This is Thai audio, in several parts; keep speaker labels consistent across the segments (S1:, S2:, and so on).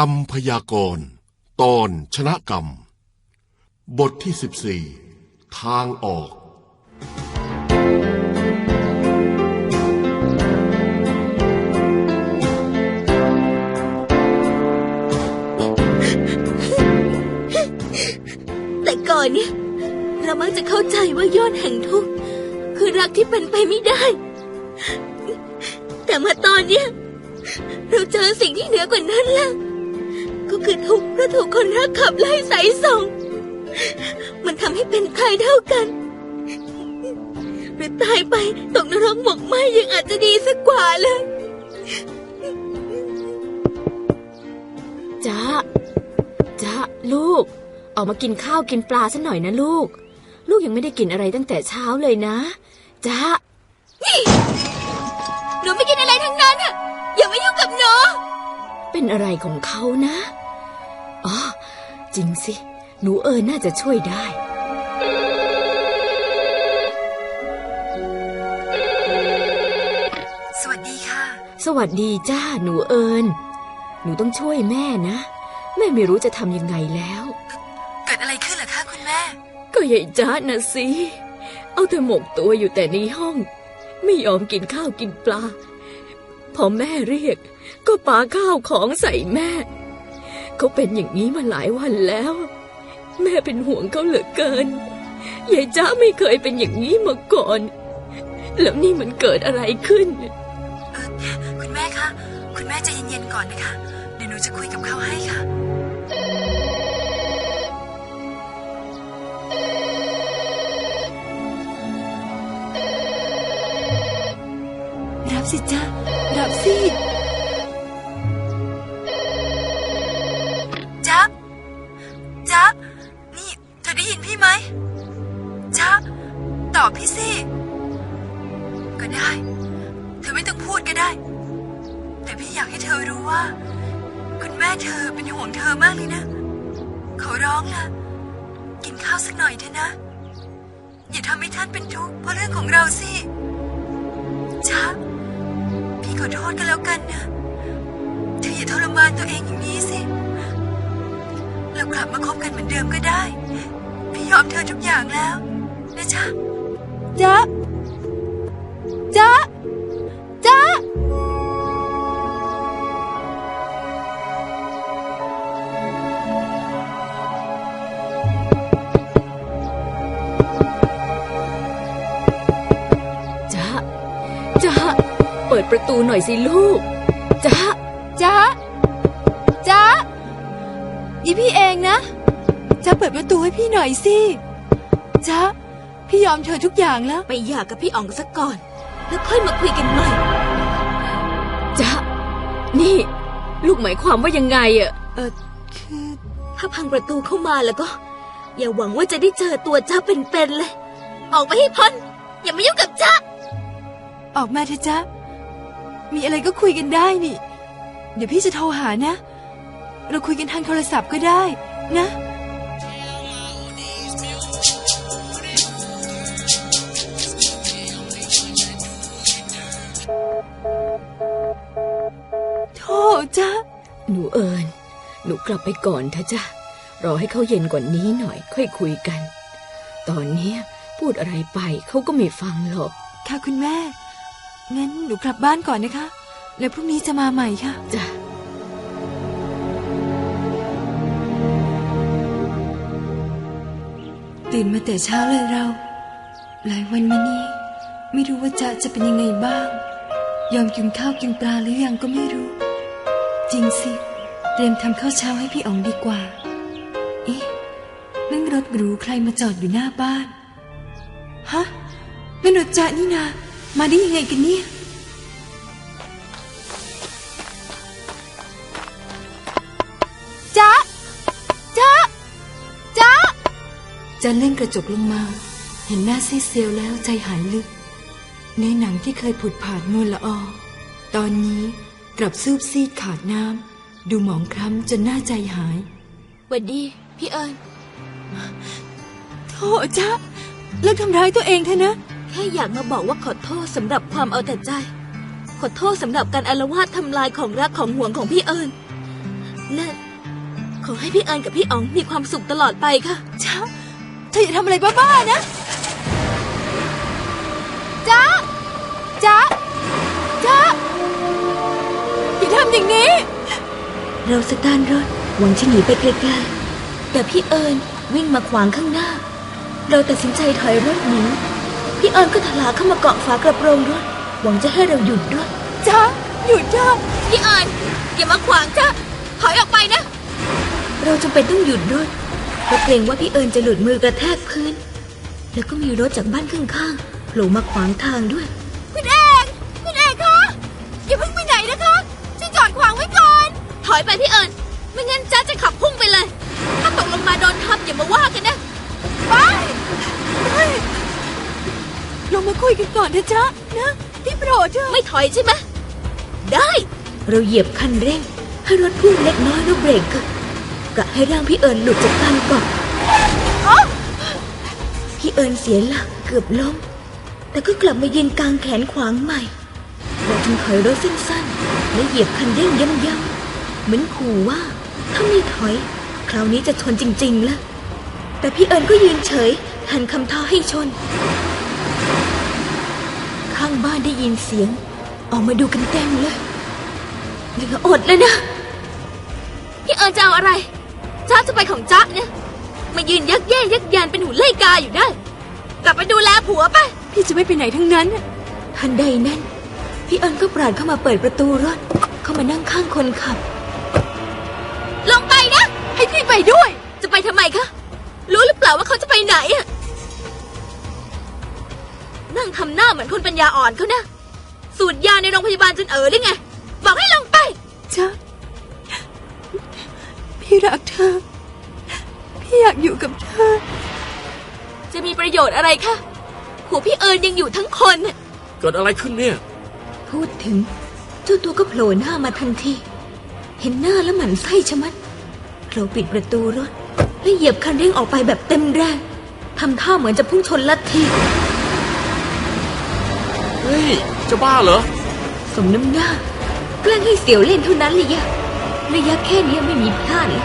S1: กรรมพยากรณ์ตอนชนะกรรม บทที่ 14 ทางออก
S2: แต่ก่อนเนี่ย เรามักจะเข้าใจว่ายอดแห่งทุกข์คือรักที่เป็นไปไม่ได้ แต่มาตอนเนี้ย เราเจอสิ่งที่เหนือกว่านั้นแล้ว ก็คือทุกข์เพราะถูกคนรักขับไล่ใส่ส่ง มันทำให้เป็นใครเท่ากัน หรือตายไปตกนรกหมกไหมยังอาจจะดีสักกว่าเลย
S3: จ้าจ้าลูก ออกมากินข้าวกินปลาสักหน่อยนะลูก ลูกยังไม่ได้กินอะไรตั้งแต่เช้าเลยนะจ้า
S2: หนูไม่กินอะไรทั้งนั้นอะอย่ามายุ่งกับหนู
S3: เป็นอะไรของเขานะอ๋อ จริงสิ หนูเอิญน่าจะช่วยได้
S4: สวัสดีค่ะ
S3: สวัสดีจ้าหนูเอิญหนูต้องช่วยแม่นะ แม่ไม่รู้จะทำยังไงแล้ว
S4: เกิดอะไรขึ้นเหรอคะคุณแม่
S3: ก็ยายจ้าน่ะสิ เอาแต่หมกตัวอยู่แต่ในห้อง ไม่ยอมกินข้าวกินปลา พอแม่เรียก ก็ปาข้าวของใส่แม่ เขาเป็นอย่างนี้มาหลายวันแล้ว แม่เป็นห่วงเขาเหลือเกินยายจ้าไม่เคยเป็นอย่างนี้มาก่อน แล้วนี่มันเกิดอะไรขึ้น
S4: คุณแม่คะ คุณแม่ใจเย็นๆก่อนนะคะ เดี๋ยวหนูจะคุยกับเขาให้ค่ะ รับสิจ้ารับสิ ตอบพี่สิก็ได้ เธอไม่ต้องพูดก็ได้ แต่พี่อยากให้เธอรู้ว่า คุณแม่เธอเป็นห่วงเธอมากเลยนะ เขาร้องล่ะ กินข้าวสักหน่อยเถอะนะ อย่าทำให้ท่านเป็นทุกข์เพราะเรื่องของเราสิช้าพี่ขอโทษกันแล้วกันนะเธออย่าทรมานตัวเองอย่างนี้สิเรากลับมาคบกันเหมือนเดิมก็ได้ พี่ยอมเธอทุกอย่างแล้ว นะจ๊ะ
S2: จ๊ะจ๊ะจ๊ะ
S3: จ้าจ้าเปิดประตูหน่อยสิลูกจ้า
S2: จ๊ะจ๊ะอีพี่เองนะจ๊ะเปิดประตูให้พี่หน่อยสิจ๊ะ พี่ยอมเธอทุกอย่างแล้ว ไปหย่ากับพี่อ๋องซะก่อน แล้วค่อยมาคุยกันใหม่
S3: จ้านี่ ลูกหมายความว่ายังไงอะ
S2: เออคือถ้าพังประตูเข้ามาแล้วก็ อย่าหวังว่าจะได้เจอตัวจ้าเป็นๆเลย ออกไปให้พ้นอย่ามายุ่งกับจ้า
S5: ออกมาเถอะจ๊ะมีอะไรก็คุยกันได้นี่ เดี๋ยวพี่จะโทรหานะ เราคุยกันทางโทรศัพท์ก็ได้นะ โทษจ๊ะ
S3: หนูเอิญหนูกลับไปก่อนเถอะจ้ารอให้เขาเย็นกว่านี้หน่อยค่อยคุยกัน ตอนเนี้ยพูดอะไรไปเขาก็ไม่ฟังหรอก
S5: ค่ะคุณแม่ งั้นหนูกลับบ้านก่อนนะคะ แล้วพรุ่งนี้จะมาใหม่ค่ะ
S3: จ้ะ
S5: ตื่นมาแต่เช้าเลยเรา หลายวันมานี้ ไม่รู้ว่าจะจะเป็นยังไงบ้าง ยอมกินข้าวกินปลาหรือยังก็ไม่รู้ จริงสิเตรียมทำข้าวเช้าให้พี่อ๋องดีกว่าเอ๊ะนั่นรถหรูใครมาจอดอยู่หน้าบ้านฮะนั่นรถจ๊ะนี่นา มาได้ยังไงกันเนี่ย
S2: จ๊ะจ๊ะจ๊ะ
S5: จันเล่นกระจกลงมา เห็นหน้าซีดเซียวแล้วใจหายลึก ในหนังที่เคยผุดผ่านนวลละออตอนนี้กลับซูบซีดขาดน้ำดูหมองคล้ำจนหน้าใจหาย
S2: หวัดดี พี่เอิญ
S5: โธ่จ๊ะเลิกทำร้ายตัวเองเถอะนะ
S2: แค่อยากมาบอกว่าขอโทษสำหรับความเอาแต่ใจ ขอโทษสำหรับการอาละวาดทำลายของรักของห่วงของพี่เอิญและขอให้พี่เอิญกับพี่อ๋องมีความสุขตลอดไปค่ะ
S5: จ๊ะเธออย่าทำอะไรบ้าๆนะจ๊ะ จ๊ะจ๊ะอย่าทำอย่างนี้
S2: เราสตาร์ทรถหวังจะหนีไปไกลๆแต่พี่เอิญวิ่งมาขวางข้างหน้า เราตัดสินใจถอยรถหนีพี่เอิญก็ถลาเข้ามาเกาะฝากระโปรงรถหวังจะให้เราหยุดรถ
S5: จ๊ะหยุดจ๊ะ
S2: พี่เอิญอย่ามาขวางจ้ะถอยออกไปนะ เราจำเป็นต้องหยุดรถเพราะเกรงว่าพี่เอิญจะหลุดมือกระแทกพื้น แล้วก็มีรถจากบ้านข้างๆโผล่มาขวางทางด้วย
S5: คุณเอกคุณเอกคะอย่าเพิ่งไปไหนนะคะช่วยจอดขวางไว้ก่อน
S2: ถอยไปพี่เอิญไม่งั้นจ้าจะขับพุ่งไปเลย ถ้าตกลงมาโดนทับอย่ามาว่ากันนะ
S5: ไปไปลงมาคุยกันก่อนเถอะจ๊ะนะพี่โปรดเถอะ
S2: ไม่ถอยใช่ไหมได้ เราเหยียบคันเร่ง ให้รถพุ่งเล็กน้อยแล้วเบรกกะกะให้ร่างพี่เอิญหลุดจากการเกาะพี่เอิญเสียหลักเกือบล้ม แต่ก็กลับมายืนกลางแขนขวางใหม่เราจึงถอยรถสั้นๆและเหยียบคันเร่งย้ำๆเหมือนขู่ว่า ถ้าไม่ถอย คราวนี้จะชนจริงๆแล้วแต่พี่เอิญก็ยืนเฉยหันคำท้าให้ชน ข้างบ้านได้ยินเสียง ออกมาดูกันเต็มเลยเหลืออดเลยนะ พี่เอิญจะเอาอะไรจ้าจะไปของจ้าเนี่ยมายืนยักแย่ยักยานเป็นหูไล่กาอยู่ได้ กลับไปดูแลผัวไป
S5: พี่จะไม่ไปไหนทั้งนั้น
S2: ทันใดนั้น พี่เอิญก็ปราดเข้ามาเปิดประตูรถ เข้ามานั่งข้างคนขับ ลงไปนะ
S5: ให้พี่ไปด้วย
S2: จะไปทำไมคะ รู้หรือเปล่าว่าเขาจะไปไหนอะนั่งทำหน้าเหมือนคนปัญญาอ่อนเขานะ สูตรยาในโรงพยาบาลจนเอ๋อได้ไง บอกให้ลงไป
S5: จ๊ะพี่รักเธอ พี่อยากอยู่กับเธอ
S2: จะมีประโยชน์อะไรคะ ผัวพี่เอิญยังอยู่ทั้งคนน่ะ
S6: เกิดอะไรขึ้นเนี่ย
S2: พูดถึงเจ้าตัวก็โผล่หน้ามาทันที เห็นหน้าแล้วหมั่นไส้ชะมัดเราปิดประตูรถ และเหยียบคันเร่งออกไปแบบเต็มแรงทำท่าเหมือนจะพุ่งชนลัทธิ
S6: เฮ้ย จะบ้าเหรอ
S2: สมน้ำหน้าแกล้งให้เสียวเล่นเท่านั้นเลยยะระยะแค่นี้ไม่มีพลาดเลย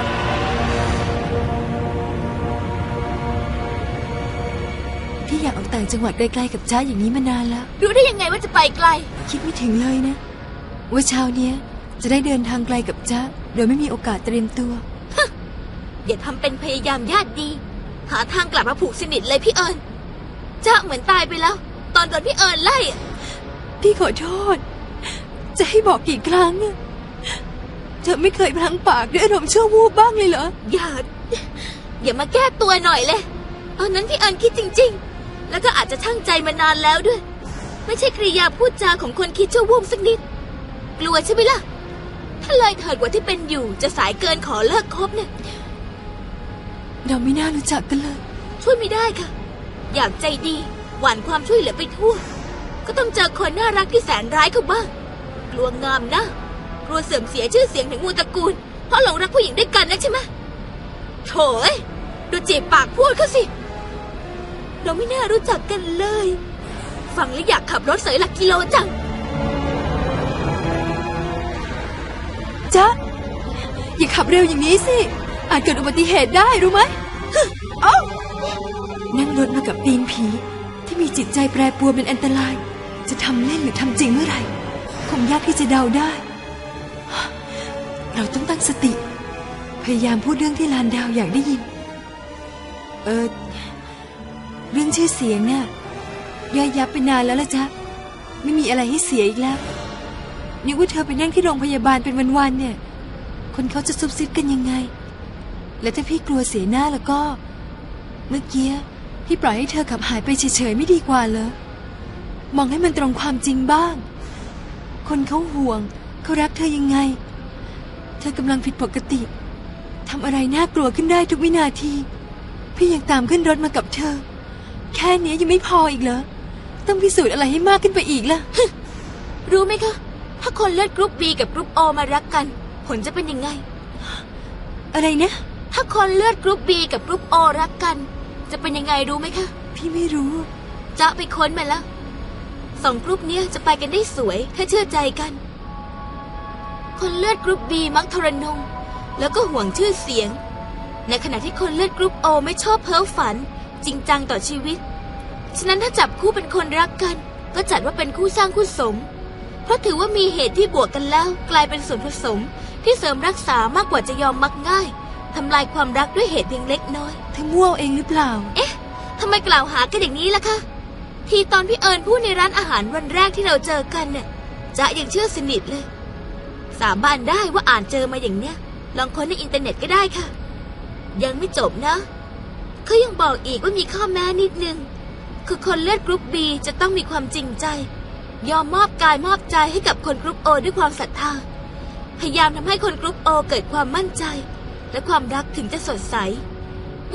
S5: ต่างจังหวัดไกลๆกับจ้าอย่างนี้มานานแล้ว
S2: รู้ได้ยังไงว่าจะไปไกล
S5: คิดไม่ถึงเลยนะ ว่าเช้าเนี้ยจะได้เดินทางไกลกับจ้าโดยไม่มีโอกาสเตรียมตัว
S2: อย่าทำเป็นพยายามญาติดี หาทางกลับมาผูกสนิทเลยพี่เอิญจ้าเหมือนตายไปแล้ว ตอนโดนพี่เอิญไล่อะ
S5: พี่ขอโทษ จะให้บอกกี่ครั้งอะเธอไม่เคยพลั้งปากด้วยอารมณ์ชั่ววูบบ้างเลยเหรอ
S2: อย่า อย่ามาแก้ตัวหน่อยเลย ตอนนั้นพี่เอิญคิดจริง ๆ แล้วก็อาจจะช่างใจมานานแล้วด้วย ไม่ใช่กริยาพูดจาของคนคิดชั่ววูบสักนิด กลัวใช่ไหมล่ะ ถ้าเลยเถิดกว่าที่เป็นอยู่จะสายเกินขอเลิกคบเนี่ย
S5: เราไม่น่ารู้จักกันเลย
S2: ช่วยไม่ได้ค่ะ อยากใจดีหวานความช่วยเหลือไปทั่ว ก็ต้องเจอคนน่ารักที่แสนร้ายเข้าบ้างกลัวงามนะกลัวเสื่อมเสียชื่อเสียงถึงมูลตระกูล เพราะหลงรักผู้หญิงด้วยกันนะใช่ไหมโถยดูจีบปากพูดเขาสิ เราไม่น่ารู้จักกันเลย ฟังแล้วอยากขับรถเสยหลักกิโลจัง
S5: จ๊ะอย่าขับเร็วอย่างนี้สิ อาจเกิดอุบัติเหตุได้รู้ไหมเอ้านั่งรถมากับตีนผี ที่มีจิตใจแปรปรวนเป็นอันตราย จะทำเล่นหรือทำจริงเมื่อไหร่ คงยากที่จะเดาได้ เราต้องตั้งสติ พยายามพูดเรื่องที่ลานดาวอยากได้ยิน เออ เรื่องชื่อเสียงน่ะย่อยยับไปนานแล้วละจ๊ะ ไม่มีอะไรให้เสียอีกแล้ว นึกว่าเธอไปนั่งที่โรงพยาบาลเป็นวันๆเนี่ย คนเขาจะซุบซิบกันยังไง และถ้าพี่กลัวเสียหน้าแล้วก็ เมื่อกี้พี่ปล่อยให้เธอขับหายไปเฉยๆไม่ดีกว่าเหรอ มองให้มันตรงความจริงบ้าง คนเขาห่วงเขารักเธอยังไง เธอกำลังผิดปกติทำอะไรน่ากลัวขึ้นได้ทุกวินาที พี่ยังตามขึ้นรถมากับเธอ แค่เนี้ยยังไม่พออีกเหรอ ต้องพิสูจน์อะไรให้มากขึ้นไปอีกล่ะ
S2: รู้ไหมคะ ถ้าคนเลือดกรุ๊ปบีกับกรุ๊ปโอมารักกัน ผลจะเป็นยังไง
S5: อะไรนะ
S2: ถ้าคนเลือดกรุ๊ปบีกับกรุ๊ปโอรักกัน จะเป็นยังไงรู้ไหมคะ
S5: พี่ไม่รู้
S2: จะไปค้นมาแล้วสองกรุ๊ปเนี้ยจะไปกันได้สวย ถ้าเชื่อใจกัน คนเลือดกรุ๊ปบีมักทรนง แล้วก็ห่วงชื่อเสียง ในขณะที่คนเลือดกรุ๊ปโอไม่ชอบเพ้อฝัน จริงจังต่อชีวิต ฉะนั้นถ้าจับคู่เป็นคนรักกัน ก็จัดว่าเป็นคู่สร้างคู่สม เพราะถือว่ามีเหตุที่บวกกันแล้วกลายเป็นส่วนผสม ที่เสริมรักษามากกว่าจะยอมมักง่ายทำลายความรักด้วยเหตุเพียงเล็กน้อย
S5: เธอมั่วเอาเองหรือเปล่า
S2: ทำไมกล่าวหากันอย่างนี้ล่ะคะทีตอนพี่เอิญพูดในร้านอาหารวันแรกที่เราเจอกันเนี่ยจะยังเชื่อสนิทเลย สาบานได้ว่าอ่านเจอมาอย่างเนี้ย ลองค้นในอินเทอร์เน็ตก็ได้ค่ะ ยังไม่จบนะ เขายังบอกอีกว่ามีข้อแม้นิดนึง คือคนเลือดกรุ๊ปบีจะต้องมีความจริงใจ ยอมมอบกายมอบใจให้กับคนกรุ๊ปโอด้วยความศรัทธา พยายามทำให้คนกรุ๊ปโอเกิดความมั่นใจ และความรักถึงจะสดใส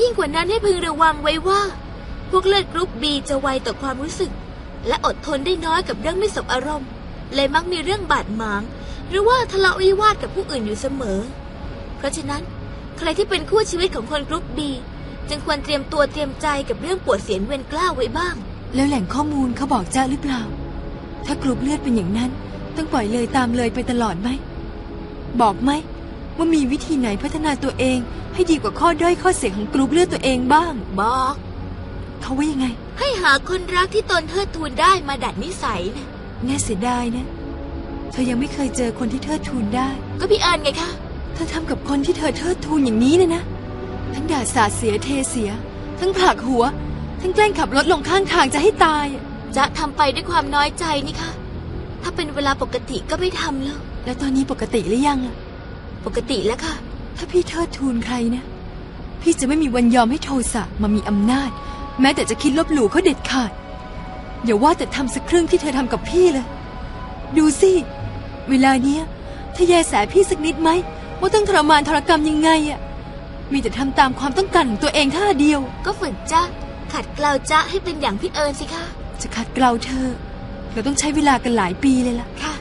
S2: ยิ่งกว่านั้นให้พึงระวังไว้ว่า พวกเลือดกรุ๊ปบีจะไวต่อความรู้สึก และอดทนได้น้อยกับเรื่องไม่สบอารมณ์เลยมักมีเรื่องบาดหมาง หรือว่าทะเลาะวิวาทกับผู้อื่นอยู่เสมอ เพราะฉะนั้น ใครที่เป็นคู่ชีวิตของคนกรุ๊ปบี จึงควรเตรียมตัวเตรียมใจกับเรื่องปวดเสียนเวียนกล้าวไว้บ้าง
S5: แล้วแหล่งข้อมูลเขาบอกจ้าหรือเปล่า ถ้ากรุ๊ปเลือดเป็นอย่างนั้น ต้องปล่อยเลยตามเลยไปตลอดไหม บอกไหมว่ามีวิธีไหนพัฒนาตัวเอง ให้ดีกว่าข้อด้อยข้อเสียของกรุ๊ปเลือดตัวเองบ้าง
S2: บอก
S5: เขาว่ายังไง
S2: ให้หาคนรักที่ตนเทิดทูนได้มาดัดนิสัยนะ
S5: น่าเสียดายนะ เธอยังไม่เคยเจอคนที่เทิดทูนได้
S2: ก็พี่เอิญไงคะ
S5: เธอทำกับคนที่เธอเทิดทูนอย่างนี้เนี่ยนะ ทั้งด่าสาดเสียเทเสีย ทั้งผลักหัว ทั้งแกล้งขับรถลงข้างทางจะให้ตายอะ
S2: จะทำไปด้วยความน้อยใจนี่คะ ถ้าเป็นเวลาปกติก็ไม่ทำแล้ว
S5: แล้วตอนนี้ปกติหรือยังอะ
S2: ปกติแล้วค่ะ
S5: ถ้าพี่เทิดทูนใครนะ พี่จะไม่มีวันยอมให้โทสะมามีอำนาจ แม้แต่จะคิดลบหลู่เขาเด็ดขาด อย่าว่าแต่ทำสักครึ่งที่เธอทำกับพี่เลย ดูสิ เวลาเนี้ยเธอแยแสพี่สักนิดไหมว่าต้องทรมานทรกรรมยังไงอะ มีแต่ทำตามความต้องการของตัวเองท่าเดียว
S2: ก็ฝืนจ้าขัดเกลาจ้าให้เป็นอย่างพี่เอิญสิคะ
S5: จะขัดเกลาเธอ เราต้องใช้เวลากันหลายปีเลยล่ะ
S2: ค่ะ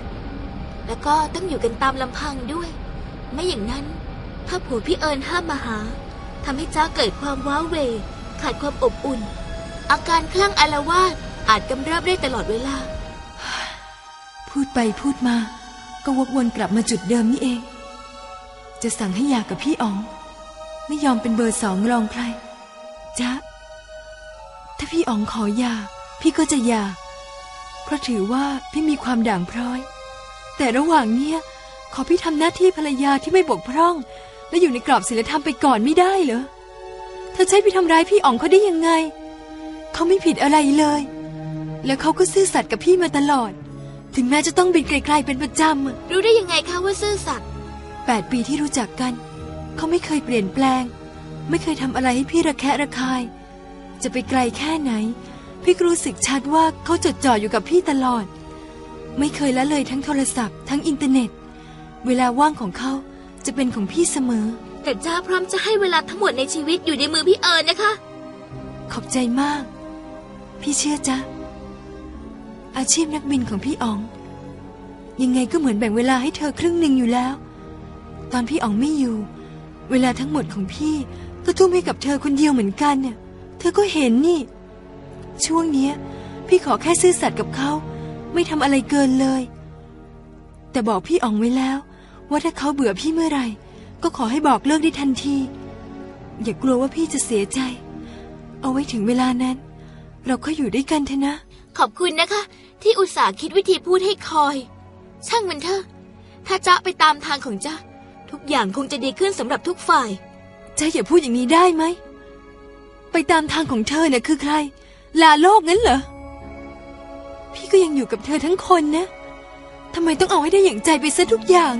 S2: แล้วก็ต้องอยู่กันตามลำพังด้วย ไม่อย่างนั้น ถ้าผัวพี่เอิญห้ามมาหาทำให้จ้าเกิดความว้าเหวขาดความอบอุ่น อาการคลั่งอาละวาดอาจกำเริบได้ตลอดเวลา
S5: พูดไปพูดมา ก็วกวนกลับมาจุดเดิมนี่เอง จะสั่งให้หย่ากับพี่อ๋อง ไม่ยอมเป็นเบอร์สองรองใครจ๊ะถ้าพี่อ๋องขอหย่าพี่ก็จะหย่าเพราะถือว่าพี่มีความด่างพร้อย แต่ระหว่างเนี้ย ขอพี่ทำหน้าที่ภรรยาที่ไม่บกพร่อง และอยู่ในกรอบศีลธรรมไปก่อนไม่ได้เหรอเธอใช้พี่ทำร้ายพี่อ๋องเขาได้ยังไง เขาไม่ผิดอะไรเลย แล้วเขาก็ซื่อสัตย์กับพี่มาตลอด ถึงแม้จะต้องบินไกลๆเป็นประจำอะ
S2: รู้ได้ยังไงคะว่าซื่อสัตย์
S5: แปดปีที่รู้จักกัน เขาไม่เคยเปลี่ยนแปลง ไม่เคยทำอะไรให้พี่ระแคะระคาย จะไปไกลแค่ไหน พี่ก็รู้สึกชัดว่าเขาจดจ่ออยู่กับพี่ตลอด ไม่เคยละเลยทั้งโทรศัพท์ ทั้งอินเทอร์เน็ต เวลาว่างของเขาจะเป็นของพี่เสมอ
S2: แต่จ้าพร้อมจะให้เวลาทั้งหมดในชีวิตอยู่ในมือพี่เอิญนะคะ
S5: ขอบใจมาก พี่เชื่อจ้ะอาชีพนักบินของพี่อ๋อง ยังไงก็เหมือนแบ่งเวลาให้เธอครึ่งหนึ่งอยู่แล้ว ตอนพี่อ๋องไม่อยู่ เวลาทั้งหมดของพี่ก็ทุ่มให้กับเธอคนเดียวเหมือนกันเนี่ย เธอก็เห็นนี่ ช่วงเนี้ย พี่ขอแค่ซื่อสัตย์กับเขา ไม่ทำอะไรเกินเลย แต่บอกพี่อ๋องไว้แล้ว ว่าถ้าเขาเบื่อพี่เมื่อไหร่ ก็ขอให้บอกเลิกได้ทันที อย่ากลัวว่าพี่จะเสียใจ เอาไว้ถึงเวลานั้น เราก็อยู่ด้วยกันเถอะนะ
S2: ขอบคุณนะคะ ที่อุตส่าห์คิดวิธีพูดให้คอย ช่างมันเถอะ ถ้าจ๊ะไปตามทางของจ๊ะ ทุกอย่างคงจะดีขึ้นสำหรับทุกฝ่าย
S5: เจ้าอย่าพูดอย่างนี้ได้ไหม ไปตามทางของเธอเนี่ยคือใคร ลาโลกงั้นเหรอ พี่ก็ยังอยู่กับเธอทั้งคนนะทำไมต้องเอาให้ได้อย่างใจไปซะทุกอย่าง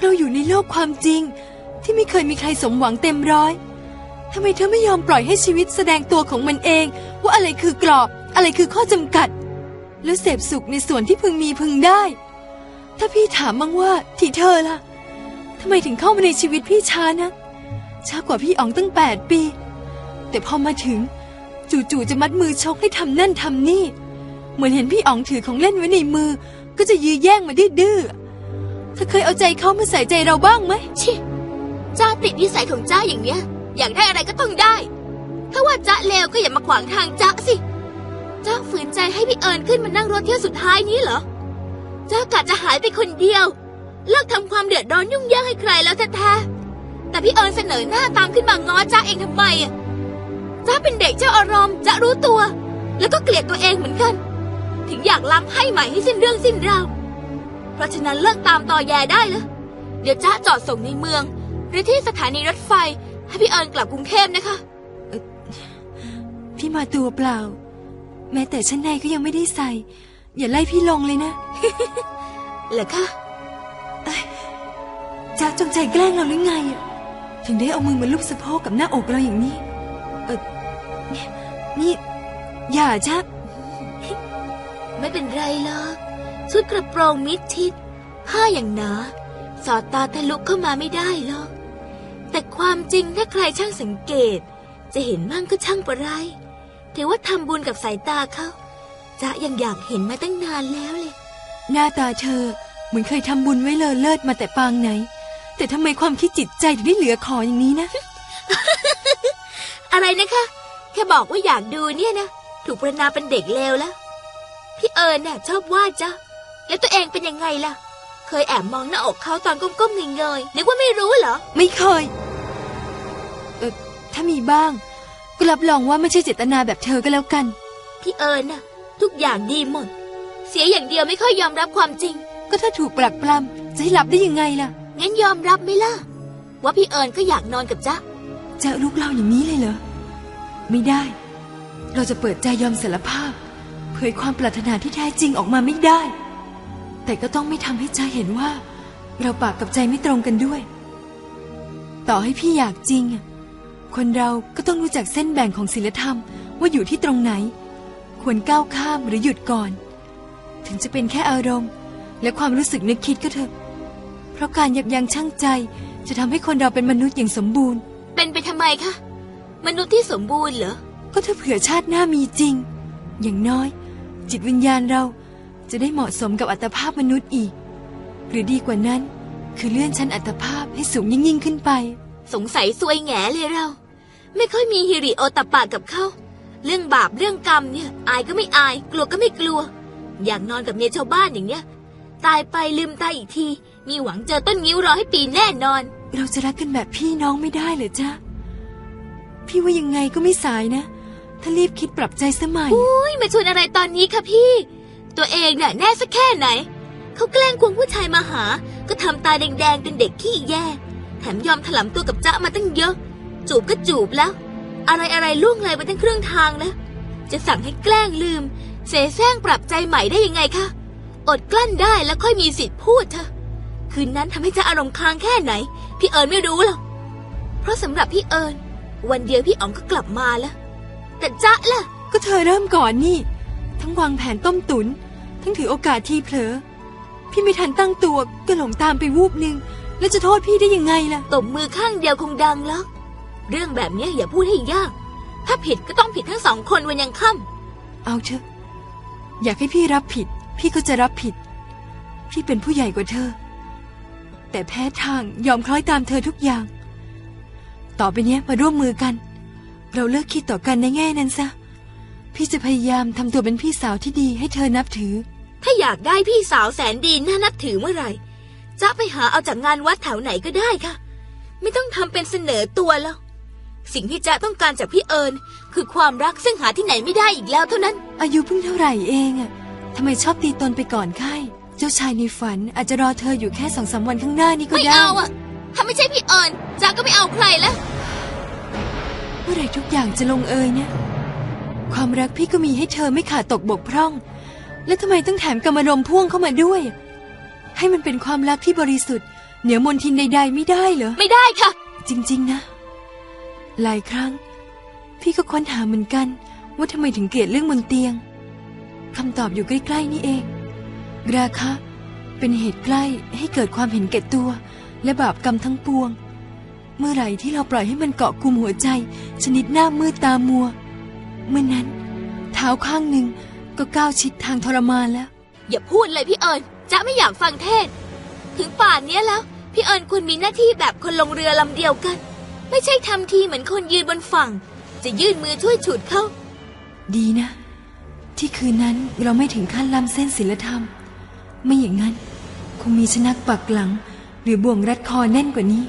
S5: เราอยู่ในโลกความจริง ที่ไม่เคยมีใครสมหวังเต็มร้อยทำไมเธอไม่ยอมปล่อยให้ชีวิตแสดงตัวของมันเอง ว่าอะไรคือกรอบ อะไรคือข้อจำกัด แล้วเสพสุขในส่วนที่พึงมีพึงได้ ถ้าพี่ถามมั่งว่าที่เธอล่ะ ทำไมถึงเข้ามาในชีวิตพี่ช้านะช้ากว่าพี่อ๋องตั้งแปดปี แต่พอมาถึง จู่ๆจะมัดมือชกให้ทำนั่นทำนี่ เหมือนเห็นพี่อ๋องถือของเล่นไว้ในมือ ก็จะยื้อแย่งมาดื้อเธอเคยเอาใจเขามาใส่ใจเราบ้างไหม
S2: ชิจ้าติดนิสัยของจ้าอย่างเนี้ย อยากได้อะไรก็ต้องได้ ถ้าว่าจ้าเลวก็อย่ามาขวางทางจ้าสิจ้าฝืนใจให้พี่เอิญขึ้นมานั่งรถเที่ยวสุดท้ายนี้เหรอจ้ากะจะหายไปคนเดียว เลิกทำความเดือดร้อนยุ่งยากให้ใครแล้วแท้ๆแต่พี่เอิญเสนอหน้าตามขึ้นมาง้อจ้าเองทำไมอะจ้าเป็นเด็กเจ้าอารมณ์จะรู้ตัว แล้วก็เกลียดตัวเองเหมือนกัน ถึงอยากล้างให้ใหม่ให้สิ้นเรื่องสิ้นราวเพราะฉะนั้นเลิกตามตอแยได้แล้วเดี๋ยวจ้าจอดส่งในเมือง หรือที่สถานีรถไฟ ให้พี่เอิญกลับกรุงเทพนะคะ
S5: พี่มาตัวเปล่า แม้แต่ชั้นในก็ยังไม่ได้ใส่ อย่าไล่พี่ลงเลยนะ
S2: เหรอคะ
S5: จ๊ะจงใจแกล้งเราหรือไง ถึงได้เอามือมาลูบสะโพกกับหน้าอกเราอย่างนี้ เออนี่นี่อย่าจ๊ะ
S2: ไม่เป็นไรหรอกชุดกระโปรงมิดชิดผ้าอย่างหนา สอดตาทะลุเข้ามาไม่ได้หรอก แต่ความจริงถ้าใครช่างสังเกต จะเห็นมั่งก็ช่างประไรถือว่าทำบุญกับสายตาเขาจ๊ะยังอยากเห็นมาตั้งนานแล้วเลย
S5: หน้าตาเธอ เหมือนเคยทำบุญไว้เลอเลิศมาแต่ปางไหน แต่ทำไมความคิดจิตใจถึงได้เหลือขออย่างนี้นะ
S2: อะไรนะคะ แค่บอกว่าอยากดูเนี่ยนะ ถูกประนามเป็นเด็กเลวแล้ว พี่เอิญน่ะชอบวาดจ้ะแล้วตัวเองเป็นยังไงล่ะ เคยแอบมองหน้าอกเขาตอนก้มๆเงยๆนึกว่าไม่รู้เหรอ
S5: ไม่เคย เออถ้ามีบ้างก็รับรองว่าไม่ใช่เจตนาแบบเธอก็แล้วกัน
S2: พี่เอิญน่ะ ทุกอย่างดีหมด เสียอย่างเดียวไม่ค่อยยอมรับความจริง
S5: ก็ถ้าถูกปรักปรำจะให้รับได้ยังไงล่ะ
S2: งั้นยอมรับไหมล่ะ ว่าพี่เอิญก็อยากนอนกับจ๊ะ
S5: จะลุกเราอย่างนี้เลยเหรอ ไม่ได้ เราจะเปิดใจยอมสารภาพ เผยความปรารถนาที่แท้จริงออกมาไม่ได้ แต่ก็ต้องไม่ทำให้ใจเห็นว่า เราปากกับใจไม่ตรงกันด้วย ต่อให้พี่อยากจริงอะคนเราก็ต้องรู้จักเส้นแบ่งของศีลธรรมว่าอยู่ที่ตรงไหน ควรก้าวข้ามหรือหยุดก่อน ถึงจะเป็นแค่อารมณ์ และความรู้สึกนึกคิดก็เถอะ เพราะการยับยั้งชั่งใจจะทำให้คนเราเป็นมนุษย์อย่างสมบูรณ์
S2: เป็นไปทำไมคะ มนุษย์ที่สมบูรณ์เหรอ
S5: ก็ถ้าเผื่อชาติหน้ามีจริง อย่างน้อย จิตวิญญาณเราจะได้เหมาะสมกับอัตภาพมนุษย์อีก หรือดีกว่านั้น คือเลื่อนชั้นอัตภาพให้สูงยิ่งยิ่งขึ้นไป
S2: สงสัยซวยแง่เลยเรา ไม่ค่อยมีฮิริโอตปปะกับเขา เรื่องบาปเรื่องกรรมเนี่ย อายก็ไม่อาย กลัวก็ไม่กลัว อยากนอนกับเมียชาวบ้านอย่างเนี้ย ตายไปลืมตายอีกที มีหวังเจอต้นงิ้วรอให้ปีนแน่นอน
S5: เราจะรักกันแบบพี่น้องไม่ได้เหรอจ๊ะ พี่ว่ายังไงก็ไม่สายนะ ถ้ารีบคิดปรับใจสมัย
S2: อุ้ยมาชวนอะไรตอนนี้คะพี่ ตัวเองน่ะแน่สักแค่ไหน เขาแกล้งควงผู้ชายมาหา ก็ทำตาแดงๆเป็นเด็กขี้แย่แถมยอมถลำตัวกับจ๊ะมาตั้งเยอะ จูบก็จูบแล้ว อะไรอะไรๆล่วงเลยไปตั้งครึ่งทางแล้ว จะสั่งให้แกล้งลืม เสแสร้งปรับใจใหม่ได้ยังไงคะ อดกลั้นได้แล้วค่อยมีสิทธิ์พูดเถอะคืนนั้นทำให้จ๊ะอารมณ์ค้างแค่ไหน พี่เอิญไม่รู้หรอก เพราะสำหรับพี่เอิญวันเดียวพี่อ๋องก็กลับมาแล้ว แต่จ๊ะล่ะ
S5: ก็เธอเริ่มก่อนนี่ ทั้งวางแผนต้มตุน ทั้งถือโอกาสทีเผลอ พี่ไม่ทันตั้งตัวก็หลงตามไปวูบหนึ่งแล้วจะโทษพี่ได้ยังไงล่ะ
S2: ตบมือข้างเดียวคงดังแล้วเรื่องแบบเนี้ยอย่าพูดให้ยาก ถ้าผิดก็ต้องผิดทั้งสองคนวันยังค่
S5: เอาเถอะ อยากให้พี่รับผิด พี่ก็จะรับผิด พี่เป็นผู้ใหญ่กว่าเธอ แต่แพ้ทางยอมคล้อยตามเธอทุกอย่าง ต่อไปเนี้ยมาร่วมมือกัน เราเลิกคิดต่อกันในแง่นั้นซะ พี่จะพยายามทำตัวเป็นพี่สาวที่ดีให้เธอนับถือำ
S2: ถ้าอยากได้พี่สาวแสนดีน่านับถือเมื่อไหร่จะไปหาเอาจากงานวัดแถวไหนก็ได้ค่ะ ไม่ต้องทำเป็นเสนอตัวแล้ว สิ่งที่จ๊ะต้องการจากพี่เอิญคือความรักซึ่งหาที่ไหนไม่ได้อีกแล้วเท่านั้น
S5: อายุเพิ่งเท่าไหร่เองอะ ทำไมชอบตีตนไปก่อนไข้เจ้าชายในฝันอาจจะรอเธออยู่แค่สองสามวันข้างหน้านี่ก็
S2: ไม่
S5: ได้
S2: เอาอะถ้าไม่ใช่พี่เอิญจ๊ะก็ไม่เอาใครแล้ว
S5: เมื่อไหรทุกอย่างจะลงเอยเนี่ย ความรักพี่ก็มีให้เธอไม่ขาดตกบกพร่อง แล้วทำไมต้องแถมกรรมารมณ์พ่วงเข้ามาด้วย ให้มันเป็นความรักที่บริสุทธิ์เหนือมนทินใด ๆ ไม่ได้เหรอ
S2: ไม่ได้ค่ะ
S5: จริง ๆ นะ หลายครั้ง พี่ก็ค้นหาเหมือนกัน ว่าทำไมถึงเกลียดเรื่องบนเตียง คำตอบอยู่ใกล้ๆนี่เอง ราคะ เป็นเหตุใกล้ให้เกิดความเห็นแก่ตัว และบาปกรรมทั้งปวง เมื่อไหร่ที่เราปล่อยให้มันเกาะกลุ่มหัวใจ ชนิดหน้ามืดตามัว เมื่อนั้น เท้าข้างหนึ่งก็ก้าวชิดทางทรมานแล้ว
S2: อย่าพูดเลยพี่เอิญจ๊ะไม่อยากฟังเทศ ถึงป่านเนี้ยแล้ว พี่เอิญควรมีหน้าที่แบบคนลงเรือลำเดียวกัน ไม่ใช่ทำทีเหมือนคนยืนบนฝั่ง จะยื่นมือช่วยฉุดเขา
S5: ดีนะ ที่คืนนั้นเราไม่ถึงขั้นล้ำเส้นศีลธรรม ไม่อย่างนั้น คงมีชนักปักหลัง หรือบ่วงรัดคอแน่นกว่านี้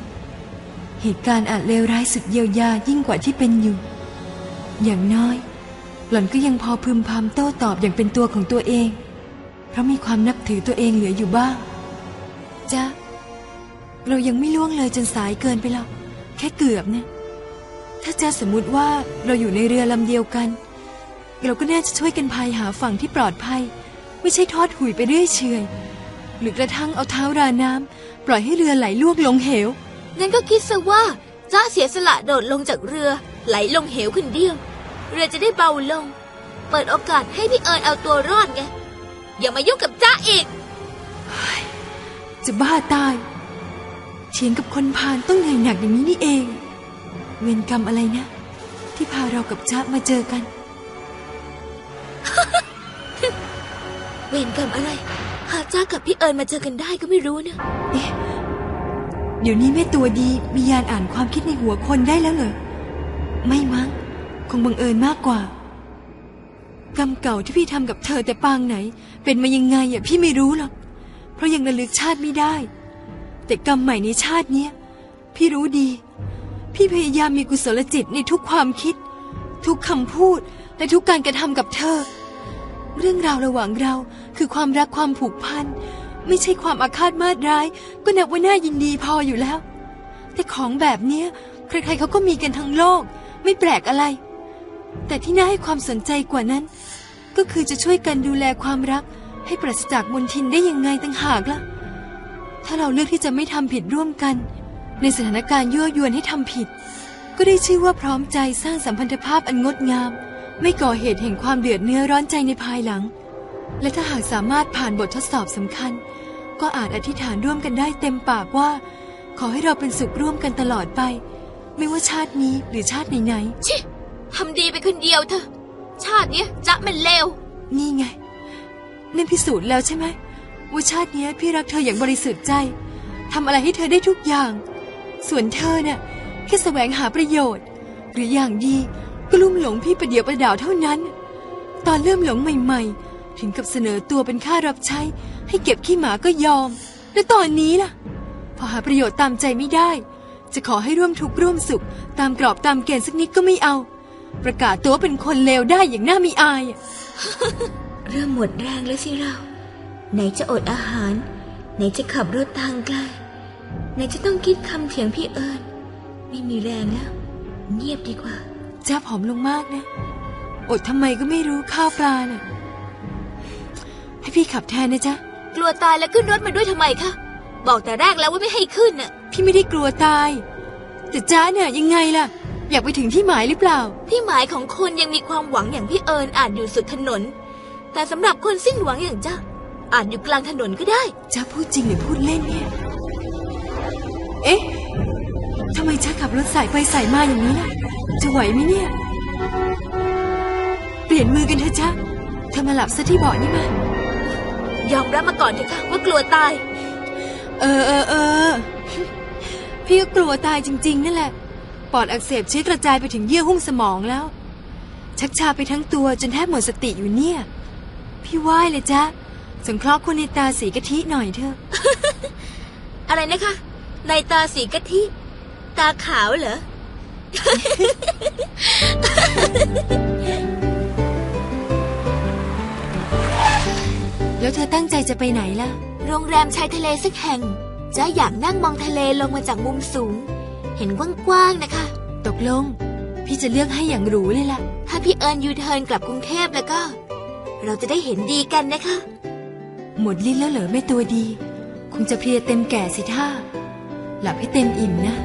S5: เหตุการณ์อาจเลวร้ายสุดเยียวยายิ่งกว่าที่เป็นอยู่ อย่างน้อย หล่อนก็ยังพอพึมพำโต้ตอบอย่างเป็นตัวของตัวเอง เพราะมีความนับถือตัวเองเหลืออยู่บ้างจ้ะเรายังไม่ล่วงเลยจนสายเกินไปหรอกแค่เกือบนะถ้าจะสมมติว่าเราอยู่ในเรือลำเดียวกันเราก็น่าจะช่วยกันพายหาฝั่งที่ปลอดภัย ไม่ใช่ทอดหุยไปเรื่อยเฉอยหรือกระทั่งเอาเท้าราน้ำปล่อยให้เรือไหลลวกลงเหว
S2: งั้นก็คิดซะว่าจ้าเสียสละโดดลงจากเรือไหลลงเหวคนเดียวเรือจะได้เบาลง เปิดโอกาสให้พี่เอิญเอาตัวรอดไงอย่ามายุ่งกับจ้าอีก
S5: จะบ้าตายเถียงกับคนพาลต้องเหนื่อยหนักอย่างนี้นี่เอง เวรกรรมอะไรนะ ที่พาเรากับจ๊ะมาเจอกัน
S2: เวรกรรมอะไร หาจ้ากับพี่เอิญมาเจอกันได้ก็ไม่รู้นะ
S5: เอ๊ะเดี๋ยวนี้แม่ตัวดีมียานอ่านความคิดในหัวคนได้แล้วเหรอ ไม่มั้ง คงบังเอิญมากกว่า กรรมเก่าที่พี่ทำกับเธอแต่ปางไหน เป็นมายังไงอะพี่ไม่รู้หรอก เพราะยังระลึกชาติไม่ได้ แต่กรรมใหม่ในชาติเนี้ยพี่รู้ดี พี่พยายามมีกุศลจิตในทุกความคิด ทุกคำพูดและทุกการกระทำกับเธอ เรื่องราวระหว่างเราคือความรักความผูกพัน ไม่ใช่ความอาฆาตมาดร้าย ก็นับว่าน่ายินดีพออยู่แล้ว แต่ของแบบเนี้ยใครๆเขาก็มีกันทั้งโลก ไม่แปลกอะไร แต่ที่น่าให้ความสนใจกว่านั้น ก็คือจะช่วยกันดูแลความรัก ให้ปราศจากมลทินได้ยังไงต่างหากล่ะถ้าเราเลือกที่จะไม่ทำผิดร่วมกัน ในสถานการณ์ยั่วยวนให้ทำผิด ก็ได้ชื่อว่าพร้อมใจสร้างสัมพันธภาพอันงดงาม ไม่ก่อเหตุแห่งความเดือดเนื้อร้อนใจในภายหลัง และถ้าหากสามารถผ่านบททดสอบสำคัญ ก็อาจอธิษฐานร่วมกันได้เต็มปากว่า ขอให้เราเป็นสุขร่วมกันตลอดไป ไม่ว่าชาตินี้หรือชาติไหน
S2: ชิทำดีไปคนเดียวเถอะ ชาติเนี้ยจ๊ะมันเลว
S5: ๆนี่ไงนั่นพิสูจน์แล้วใช่ไหมว่าชาติเนี้ยพี่รักเธออย่างบริสุทธิ์ใจทำอะไรให้เธอได้ทุกอย่าง ส่วนเธอน่ะแค่แสวงหาประโยชน์ หรืออย่างดี ก็ลุ่มหลงพี่ประเดียวประดาวเท่านั้น ตอนเริ่มหลงใหม่ ๆ ถึงกับเสนอตัวเป็นค่ารับใช้ ให้เก็บขี้หมาก็ยอม และตอนนี้ล่ะ พอหาประโยชน์ตามใจไม่ได้ จะขอให้ร่วมทุกข์ร่วมสุข ตามกรอบตามเกณฑ์สักนิดก็ไม่เอา ประกาศตัวเป็นคนเลวได้อย่างน่ามีอายอะ
S2: เริ่มหมดแรงแล้วสิเรา ไหนจะอดอาหาร ไหนจะขับรถทางไกล ไหนจะต้องคิดคำเถียงพี่เอิญไม่มีแรงแล้ว เงียบดีกว่า
S5: จ้าผอมลงมากนะอดทำไมก็ไม่รู้ข้าวปลาน่ะ ให้พี่ขับแทนนะจ๊ะ
S2: กลัวตายแล้วขึ้นรถมาด้วยทำไมคะ บอกแต่แรกแล้วว่าไม่ให้ขึ้นน่ะ
S5: พี่ไม่ได้กลัวตาย แต่จ้าเนี่ยยังไงล่ะ อยากไปถึงที่หมายหรือเปล่า
S2: ที่หมายของคนยังมีความหวังอย่างพี่เอิญอาจอยู่สุดถนน แต่สำหรับคนสิ้นหวังอย่างจ้าอาจอยู่กลางถนนก็ได้
S5: จ้าพูดจริงหรือพูดเล่นเนี่ย เอ๊ะ ทำไมจ้าขับรถสายไปสายมาอย่างนี้ล่ะ จะไหวไหมเนี่ย เปลี่ยนมือกันเถอะจ้าเธอมาหลับซะที่เบาะนี่มา
S2: ยอมรับมาก่อนเถอะค่ะว่ากลัวตาย
S5: เออเออเออ พี่ก็กลัวตายจริง ๆ นั่นแหละ ปอดอักเสบเชื้อกระจายไปถึงเยื่อหุ้มสมองแล้ว ชักชาไปทั้งตัวจนแทบหมดสติอยู่เนี่ย พี่ไหว้เลยจ้ะสงเคราะห์คนในตาสีกะทิหน่อยเถอะ
S2: อะไรนะคะ ในตาสีกะทิ ตาขาวเหรอ
S5: แล้วเธอตั้งใจจะไปไหนล่ะ
S2: โรงแรมชายทะเลสักแห่งจ้าอยากนั่งมองทะเลลงมาจากมุมสูง เห็นกว้างๆนะคะ
S5: ตกลง พี่จะเลือกให้อย่างหรูเลยล่ะ
S2: ถ้าพี่เอิญยูเทิร์นกลับกรุงเทพแล้วก็ เราจะได้เห็นดีกันนะคะ
S5: หมดลิ้นแล้วเหรอแม่ตัวดี คงจะเพลียเต็มแก่สิท่า หลับให้เต็มอิ่มนะ